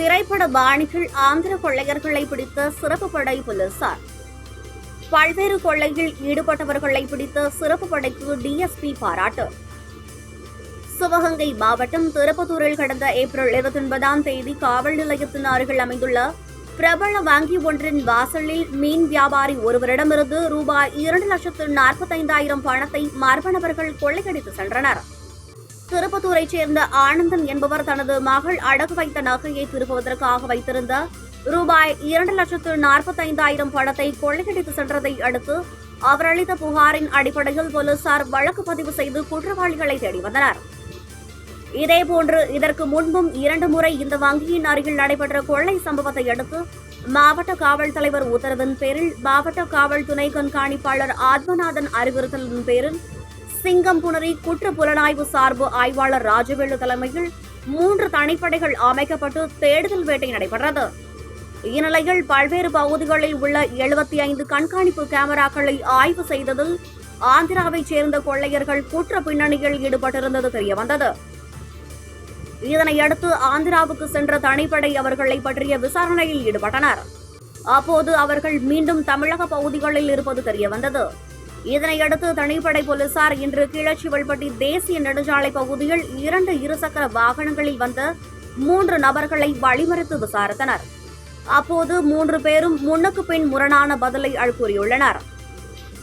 திரைப்பட பாணிகள் ஆந்திர கொள்ளையர்களை பிடித்த சிறப்பு படை போலீசார். பல்வேறு கொள்ளையில் ஈடுபட்டவர்களை பிடித்த சிறப்பு படைக்கு டிஎஸ்பி பாராட்டு. சிவகங்கை மாவட்டம் திருப்பத்தூரில் கடந்த ஏப்ரல் இருபத்தி ஒன்பதாம் தேதி காவல் நிலையத்தின் அருகில் அமைந்துள்ள பிரபல வங்கி ஒன்றின் வாசலில் மீன் வியாபாரி ஒருவரிடமிருந்து ரூபாய் இரண்டு லட்சத்து நாற்பத்தைந்தாயிரம் பணத்தை மர்ம நபர்கள் கொள்ளையடித்து சென்றனர். திருப்பத்தூரைச் சேர்ந்த ஆனந்தன் என்பவர் தனது மகள் அடகு வைத்த நகையை திருப்புவதற்காக வைத்திருந்த ரூபாய் இரண்டு லட்சத்து நாற்பத்தைந்தாயிரம் பணத்தை கொள்ளையடித்து சென்றதை அடுத்து அவர் அளித்த புகாரின் அடிப்படையில் போலீசார் வழக்கு பதிவு செய்து குற்றவாளிகளை தேடி வந்தனர். இதேபோன்று இதற்கு முன்பும் இரண்டு முறை இந்த வங்கியின் அருகில் நடைபெற்ற கொள்ளை சம்பவத்தை அடுத்து மாவட்ட காவல் தலைவர் உத்தரவின் பேரில் மாவட்ட காவல் துணை கண்காணிப்பாளர் ஆத்மநாதன் அறிவுறுத்தலின் பேரில் சிங்கம்புணரி குற்ற புலனாய்வு சார்பு ஆய்வாளர் ராஜவேலு தலைமையில் மூன்று தனிப்படைகள் அமைக்கப்பட்டு தேடுதல் வேட்டை நடைபெற்றது. இந்நிலையில் பல்வேறு பகுதிகளில் உள்ள எழுபத்தி ஐந்து கண்காணிப்பு கேமராக்களை ஆய்வு செய்ததில் ஆந்திராவைச் சேர்ந்த கொள்ளையர்கள் குற்ற பின்னணியில் ஈடுபட்டிருந்தது தெரியவந்தது. இதனையடுத்து ஆந்திராவுக்கு சென்ற தனிப்படை அவர்களை பற்றிய விசாரணையில் ஈடுபட்டனர். அப்போது அவர்கள் மீண்டும் தமிழக பகுதிகளில் இருப்பது தெரியவந்தது. இதனையடுத்து தனிப்படை போலீசார் இன்று கீழச்சிவல்பட்டி தேசிய நெடுஞ்சாலை பகுதியில் இரண்டு இருசக்கர வாகனங்களில் வந்த மூன்று நபர்களை வழிமறித்து விசாரித்தனர். அப்போது மூன்று பேரும் முன்னுக்கு பின் முரணான பதிலை கூறியுள்ளனர்.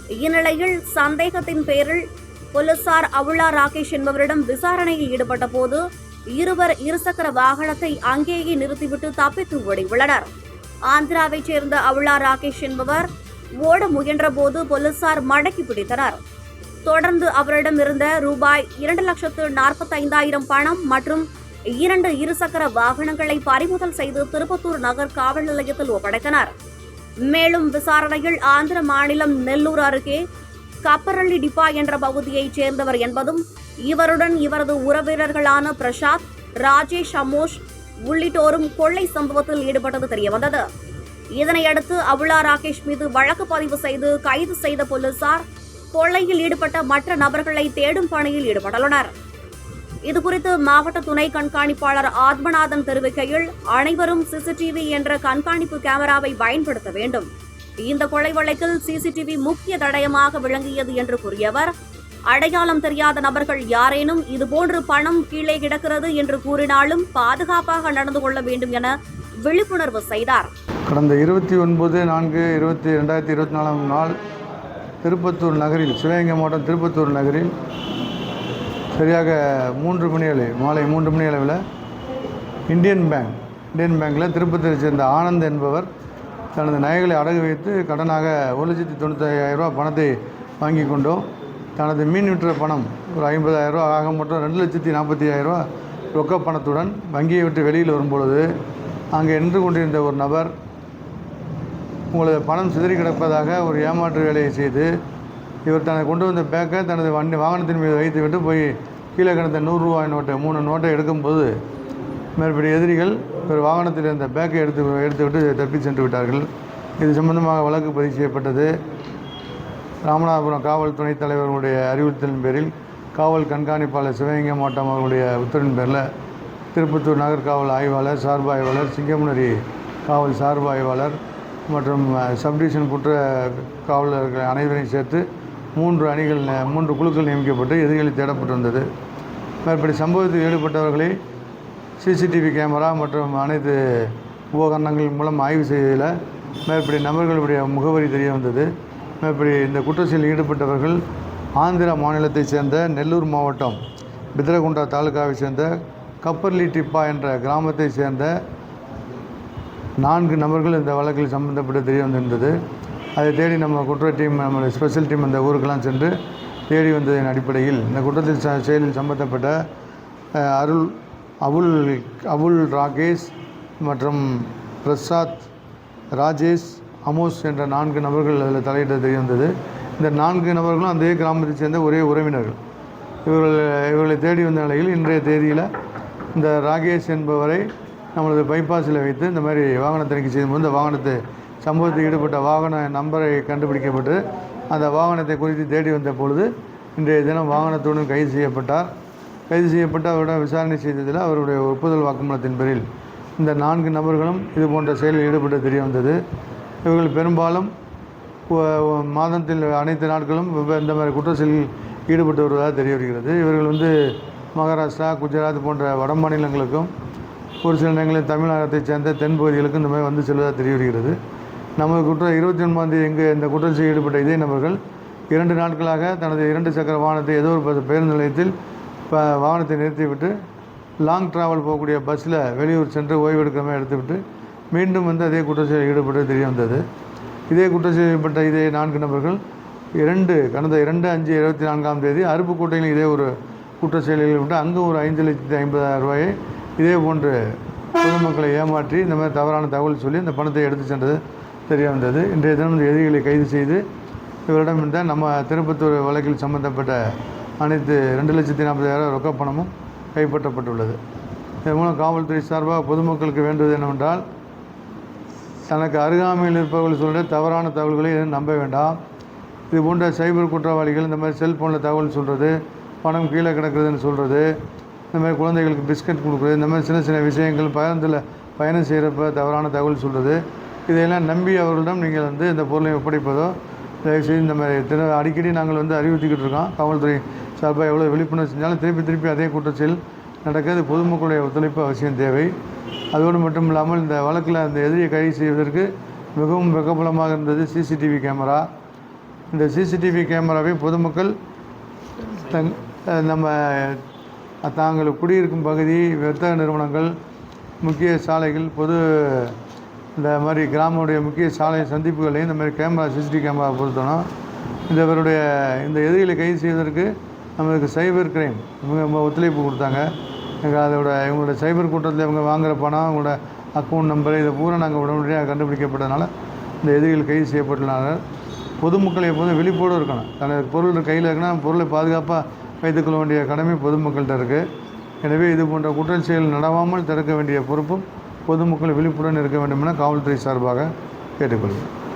இந்நிலையில் சந்தேகத்தின் பேரில் போலீசார் அவுளா ராகேஷ் என்பவரிடம் விசாரணையில் ஈடுபட்ட போது இருவர் இருசக்கர வாகனத்தை அங்கேயே நிறுத்திவிட்டு தப்பித்து ஓடியுள்ளனர். ஆந்திராவைச் சேர்ந்த அவுளா ராகேஷ் என்பவர் ஓட முயன்ற போது போலீசார் மடக்கி பிடித்தனர். தொடர்ந்து அவரிடம் இருந்த ரூபாய் இரண்டு லட்சத்து நாற்பத்தைந்தாயிரம் பணம் மற்றும் இரண்டு இருசக்கர வாகனங்களை பறிமுதல் செய்து திருப்பத்தூர் நகர் காவல் நிலையத்தில் ஒப்படைத்தனர். மேலும் விசாரணையில் ஆந்திர மாநிலம் நெல்லூர் அருகே கப்பரள்ளி டிப்பா என்ற பகுதியைச் சேர்ந்தவர் என்பதும் இவருடன் இவரது உறவினர்களான பிரசாத் ராஜேஷ் அமோஷ் உள்ளிட்டோரும் கொள்ளை சம்பவத்தில் ஈடுபட்டது தெரியவந்தது. இதனையடுத்து அபுலா ராகேஷ் மீது வழக்கு பதிவு செய்து கைது செய்த போலீசார் கொள்ளையில் ஈடுபட்ட மற்ற நபர்களை தேடும் பணியில் ஈடுபட்டுள்ளனர். இதுகுறித்து மாவட்ட துணை கண்காணிப்பாளர் ஆத்மநாதன் தெரிவிக்கையில் அனைவரும் சிசிடிவி என்ற கண்காணிப்பு கேமராவை பயன்படுத்த வேண்டும். இந்த கொலை வழக்கில் சிசிடிவி முக்கிய தடயமாக விளங்கியது என்று கூறியவர் அடையாளம் தெரியாத நபர்கள் யாரேனும் இதுபோன்று பணம் கீழே கிடக்கிறது என்று கூறினாலும் பாதுகாப்பாக நடந்து கொள்ள வேண்டும் என விழிப்புணர்வு செய்தார். கடந்த இருபத்தி ஒன்பது நான்கு இருபத்தி ரெண்டாயிரத்தி இருபத்தி நாலாம் நாள் திருப்பத்தூர் நகரில் சிவகங்கை மாவட்டம் திருப்பத்தூர் நகரில் சரியாக மூன்று மணி அளவு மாலை மூன்று மணி அளவில் இந்தியன் பேங்க் இந்தியன் பேங்க்கில் திருப்பத்தூரை சேர்ந்த ஆனந்த் என்பவர் தனது நகைகளை அடகு வைத்து கடனாக ஒரு லட்சத்தி தொண்ணூற்றி ரூபாய் பணத்தை வாங்கி கொண்டோம். தனது மீன் விற்ற பணம் ஒரு ஐம்பதாயிரரூபா ஆக மட்டும் ரெண்டு லட்சத்தி நாற்பத்தி ஆயிரம் ரூபா ரொக்க பணத்துடன் வங்கியை விட்டு வெளியில் வரும்பொழுது அங்கே நின்று கொண்டிருந்த ஒரு நபர் உங்களது பணம் சிதறி கிடப்பதாக ஒரு ஏமாற்று வேலையை செய்து இவர் தனது கொண்டு வந்த பேக்கை தனது வண்டி வாகனத்தின் மீது வைத்துவிட்டு போய் கீழே கிடந்த நூறுரூவாய் நோட்டை மூணு நோட்டை எடுக்கும்போது மேற்படி எதிரிகள் ஒரு வாகனத்தில் இருந்த பேக்கை எடுத்து எடுத்துவிட்டு தப்பி சென்று விட்டார்கள். இது சம்பந்தமாக வழக்கு பதிவு செய்யப்பட்டது. ராமநாதபுரம் காவல் துணைத் தலைவர்களுடைய அறிவுறுத்தலின் பேரில் காவல் கண்காணிப்பாளர் சிவகங்கை மாவட்டம் அவர்களுடைய உத்தரவின் பேரில் திருப்பத்தூர் நகர் காவல் ஆய்வாளர் சார்பு ஆய்வாளர் சிங்கமுனரி காவல் சார்பு ஆய்வாளர் மற்றும் சப்டிவிஷன் குற்ற காவலர்கள் அனைவரையும் சேர்த்து மூன்று அணிகள் மூன்று குழுக்கள் நியமிக்கப்பட்டு எதிரிகளை தேடப்பட்டு வந்தது. மேற்படி சம்பவத்தில் ஈடுபட்டவர்களை சிசிடிவி கேமரா மற்றும் அனைத்து உபகரணங்கள் மூலம் ஆய்வு செய்ததில் மேற்படி நபர்களுடைய முகவரி தெரிய வந்தது. மேற்படி இந்த குற்றச்செயலில் ஈடுபட்டவர்கள் ஆந்திர மாநிலத்தைச் சேர்ந்த நெல்லூர் மாவட்டம் பித்ரகுண்டா தாலுகாவை சேர்ந்த கப்பர்லி டிப்பா என்ற கிராமத்தை சேர்ந்த நான்கு நபர்கள் இந்த வழக்கில் சம்பந்தப்பட்டு தெரிய வந்திருந்தது. அதை தேடி நம்ம குற்ற டீம் நம்மளுடைய ஸ்பெஷல் டீம் அந்த ஊருக்கெல்லாம் சென்று தேடி வந்ததன் அடிப்படையில் இந்த குற்றத்தில் ச- செயலில் சம்பந்தப்பட்ட அருள் அபுல் அபுல் ராகேஷ் மற்றும் பிரசாத் ராஜேஷ் அமோஸ் என்ற நான்கு நபர்கள் அதில் தலையிட தெரிய வந்தது. இந்த நான்கு நபர்களும் அதே கிராமத்தைச் சேர்ந்த ஒரே உறவினர்கள். இவர்கள் இவர்களை தேடி வந்த நிலையில் இன்றைய தேதியில் இந்த ராகேஷ் என்பவரை நம்மளது பைபாஸில் வைத்து இந்த மாதிரி வாகன தணிக்கை செய்யும்போது இந்த வாகனத்தை சம்பவத்தில் ஈடுபட்ட வாகன நம்பரை கண்டுபிடிக்கப்பட்டு அந்த வாகனத்தை குறித்து தேடி வந்த பொழுது இன்றைய தினம் வாகனத்துடன் கைது செய்யப்பட்டார். கைது செய்யப்பட்டு அவரிடம் விசாரணை செய்ததில் அவருடைய ஒப்புதல் வாக்குமூலத்தின் பேரில் இந்த நான்கு நபர்களும் இது போன்ற செயலில் ஈடுபட்டு தெரிய வந்தது. இவர்கள் பெரும்பாலும் மாதத்தில் அனைத்து நாட்களும் இந்த மாதிரி குற்ற செயலில் ஈடுபட்டு வருவதாக தெரிய வருகிறது. இவர்கள் வந்து மகாராஷ்டிரா குஜராத் போன்ற வட மாநிலங்களுக்கும் ஒரு சில நேரங்களில் தமிழகத்தைச் சேர்ந்த தென் பகுதிகளுக்கும் இந்த மாதிரி வந்து செல்வதாக தெரிய வருகிறது நமது குற்ற இருபத்தி ஒன்பதாம் தேதி இந்த குற்றத்தில் ஈடுபட்ட இதே நபர்கள் இரண்டு நாட்களாக தனது இரண்டு சக்கர வாகனத்தை ஏதோ ஒரு பேருந்து நிலையத்தில் இப்போ வாகனத்தை நிறுத்திவிட்டு லாங் டிராவல் போகக்கூடிய பஸ்ஸில் வெளியூர் சென்று ஓய்வெடுக்கிற எடுத்துவிட்டு மீண்டும் வந்து அதே குற்றச்செயலில் ஈடுபட்டு தெரிய வந்தது. இதே குற்றச்செயலில் ஈடுபட்ட இதே நான்கு நபர்கள் இரண்டு கடந்த இரண்டு அஞ்சு இருபத்தி நான்காம் தேதி அருப்புக்கோட்டையில் இதே ஒரு குற்றச்செயலில் உண்டு. அங்கே ஒரு ஐந்து லட்சத்தி ஐம்பதாயிரம் ரூபாயை இதே போன்று பொதுமக்களை ஏமாற்றி இந்த மாதிரி தவறான தகவல் சொல்லி இந்த பணத்தை எடுத்து சென்றது தெரிய வந்தது இன்றைய தினம் இந்த எதிரிகளை கைது செய்து இவரிடம் இருந்த நம்ம திருப்பத்தூர் வழக்கில் சம்பந்தப்பட்ட அனைத்து ரெண்டு லட்சத்தி நாற்பதாயிரம் ரொக்க பணமும் கைப்பற்றப்பட்டுள்ளது. இதன் மூலம் காவல்துறை சார்பாக பொதுமக்களுக்கு வேண்டுவது என்னவென்றால் தனக்கு அருகாமையில் இருப்பவர்கள் சொல்கிற தவறான தகவல்களை எதுவும் நம்ப வேண்டாம். இது போன்ற சைபர் குற்றவாளிகள் இந்த மாதிரி செல்ஃபோனில் தகவல் சொல்கிறது பணம் கீழே கிடக்குதுன்னு சொல்கிறது இந்த மாதிரி குழந்தைகளுக்கு பிஸ்கட் கொடுக்குறது இந்த மாதிரி சின்ன சின்ன விஷயங்கள் பயணத்தில் பயணம் செய்கிறப்ப தவறான தகவல் சொல்கிறது இதையெல்லாம் நம்பி அவர்களிடம் நீங்கள் வந்து இந்த பொருளை ஒப்படைப்பதோ தயவுசெய்து இந்த மாதிரி தின அடிக்கடி நாங்கள் வந்து அறிவுறுத்திக்கிட்டு இருக்கோம். காவல்துறை சார்பாக எவ்வளோ விழிப்புணர்வு செஞ்சாலும் திருப்பி திருப்பி அதே குற்றச்செயல் நடக்கிறது பொதுமக்களுடைய ஒத்துழைப்பு அவசியம் தேவை. அதோடு மட்டும் இல்லாமல் இந்த வழக்கில் அந்த எதிரியை கைது செய்வதற்கு மிகவும் வெகபலமாக இருந்தது சிசிடிவி கேமரா. இந்த சிசிடிவி கேமராவை பொதுமக்கள் தங் நம்ம தாங்கள் குடியிருக்கும் பகுதி வர்த்தக நிறுவனங்கள் முக்கிய சாலைகள் பொது இந்த மாதிரி கிராமடைய முக்கிய சாலை சந்திப்புகளையும் இந்த மாதிரி கேமரா சிசிடிவி கேமரா பொருத்தணும் இந்த இவருடைய இந்த எதிரிகளை கைது செய்வதற்கு நம்மளுக்கு சைபர் கிரைம் இவங்க ரொம்ப ஒத்துழைப்பு கொடுத்தாங்க. எங்கள் அதோட இவங்களோட சைபர் கூட்டத்தில் இவங்க வாங்குகிற பணம் அவங்களோட அக்கௌண்ட் நம்பர் இதை பூரா நாங்கள் உடனடியாக கண்டுபிடிக்கப்பட்டதுனால இந்த எதிரிகள் கைது செய்யப்பட்டுள்ளனர். பொதுமக்கள் எப்போதும் விழிப்போடு இருக்கணும். தனது பொருள் கையில் இருக்குன்னா பொருளை பாதுகாப்பாக வைத்துக்கொள்ள வேண்டிய கடமை பொதுமக்கள்கிட்ட இருக்குது எனவே இது போன்ற குற்றச் செயல் நடவாமல் தடுக்க வேண்டிய பொறுப்பும் பொதுமக்கள் விழிப்புடன் இருக்க வேண்டும் என காவல்துறை சார்பாக கேட்டுக்கொள்கிறேன்.